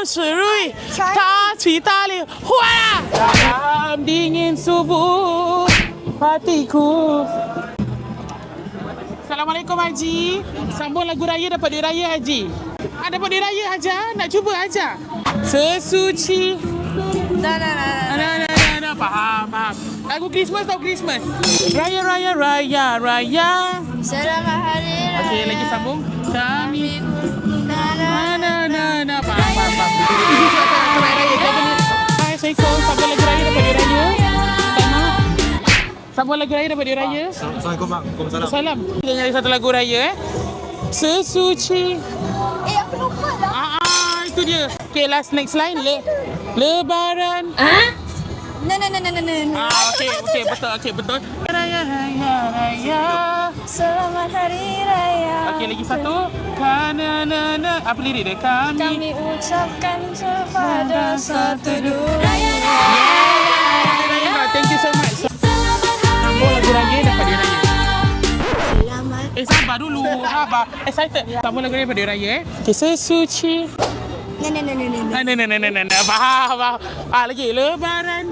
Serui, Rui Touch Itali Dalam dingin subuh Hatiku Assalamualaikum Haji. Sambung lagu raya dapat duit raya Haji. Ada dapat duit raya Haja ah. Nak cuba Haja ah. Sesuci. Dah dah dah dah dah Faham faham. Lagu Christmas tau Christmas. Raya raya raya raya. Selamat hari raya. Okey lagi sambung. Kami. Sambung lagu raya dapat duit raya. Assalamualaikum bang. Waalaikumsalam. Salam. Kita nyanyi satu lagu raya eh. Sesuci. Eh, aku lupa lah. Ah, ah itu dia. Okay, last next line. Le Lebaran. No, no, no, no, no, no. Ah, okey, okey, betul, okey, betul. Raya, raya, raya. Selamat Hari Raya. Okey, lagi satu. Kana, na, na. Apa lirik dia? Kami. Kami ucapkan kepada satu dunia. Eh, sabar dulu. Sabar. Excited. Sambung lagu raya dapat dia raya eh. Okay, sesuci. No, no, no, no, no, no. Ah, na, na, na, na, na, na. Faham, faham. Ah, lagi. Lebaran.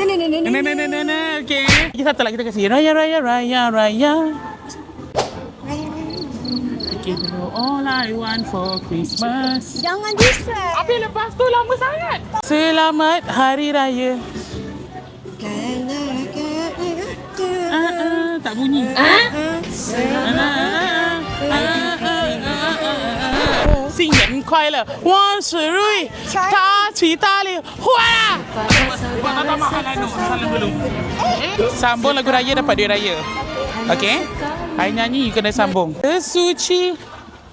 No, no, no, no, no. Na, na, na, na, na. Okay. Lagi satu lagi kita kasih. Raya, raya, raya, raya. Give you all I want for Christmas. Jangan distract. Habis lepas tu lama sangat. Selamat Hari Raya. 新年快乐，万事如意，大起大利，哗啦！Buat mahal lah Nur. Salam dulu. Sambung lagu raya dapat duit raya. Okay? I nyanyi, you kena sambung. Sesuci.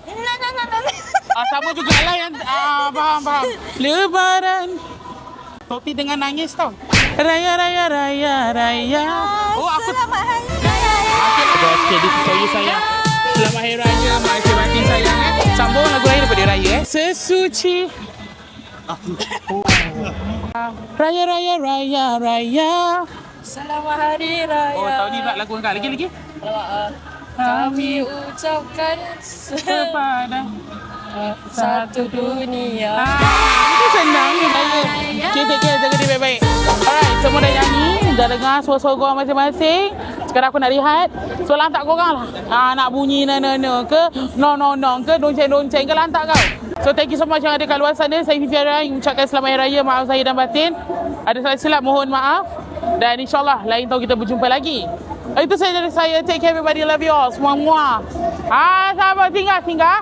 No, no, no, no, no. Ah, sama juga lah yang ah, faham, faham. Lebaran. Topi dengan nangis tau. Raya, raya, raya, raya. Oh, aku... Selamat Hari Raya. Okay, okay, this is for you sayang. Selamat Hari Raya, Sesuci. Raya, raya, raya, raya. Selamat Hari Raya. Oh, tahun ni pula lagu engkau. Lagi, lagi. Kami ucapkan Kepada... satu dunia. Ah, itu senang ni take care. Jaga diri baik-baik. Alright, semua dah nyanyi. Dah dengar suara-suara korang masing-masing. Sekarang aku nak lihat. So, lantak korang lah. Ah, nak bunyi na-na-na ke, no-no-no ke, donceng-donceng ke, lantak kau. So, thank you so much yang ada kat luar sana. Saya Fifi Ara yang ucapkan selamat Hari Raya. Maaf saya dan batin. Ada salah silap, mohon maaf. Dan insyaAllah, lain tahun kita berjumpa lagi. Itu saja dari saya. Take care everybody. Love you all. Semua-semua. Ah, sahabat. Tinggal, tinggal.